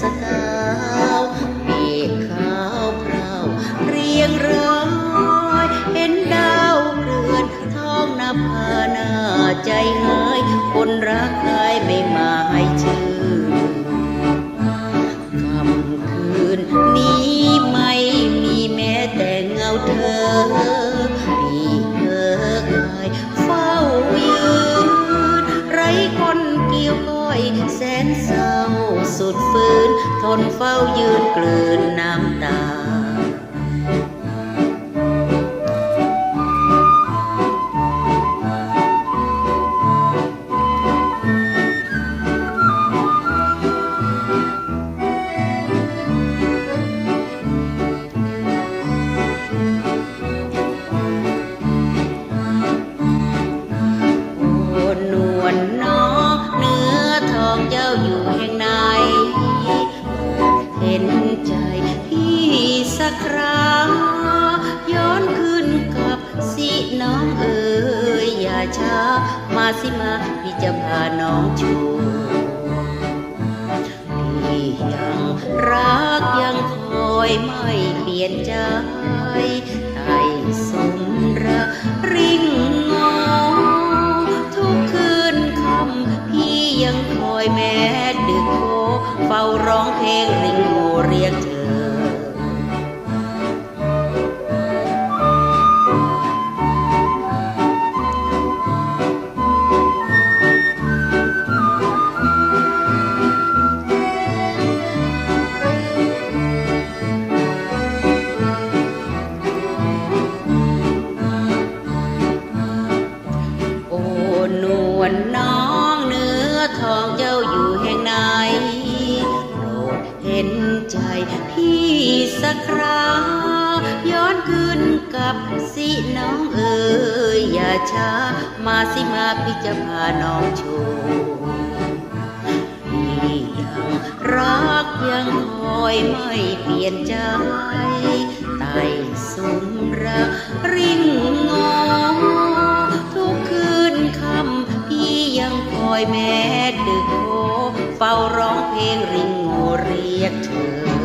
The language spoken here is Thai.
สกาวปีกขาวพราวเรียงร้อยเห็นดาวเรือนท้องนภาหน้าใจหายคนรักใครไม่มาให้ชื่อค่ำคืนนี้ไม่มีแม้แต่เงาเธอพี่เธอคอยเฝ้ายืนไรคนเกี่ยวก้อยแสนเศร้าสุดฝืน ทนเฝ้ายืนกลืนน้ำตาาช้า มาสิมาพี่จะพาน้องชูพี่ยังรักยังคอยไม่เปลี่ยนใจไต่สมระริ่งงอทุกคืนคำพี่ยังคอยแม้ดึกโคเฝ้าร้องเพลงริงโงเรียก กับสิน้องเอ๋ยอย่าช้า มาสิมาพี่จะพาน้องชมพี่ยังรักยังคอยไม่เปลี่ยนใจไต่สุมระริ่งงอทุกคืนคำพี่ยังคอยแม่ดึกโคเฝ้าร้องเพลงริงงอเรียกเธอ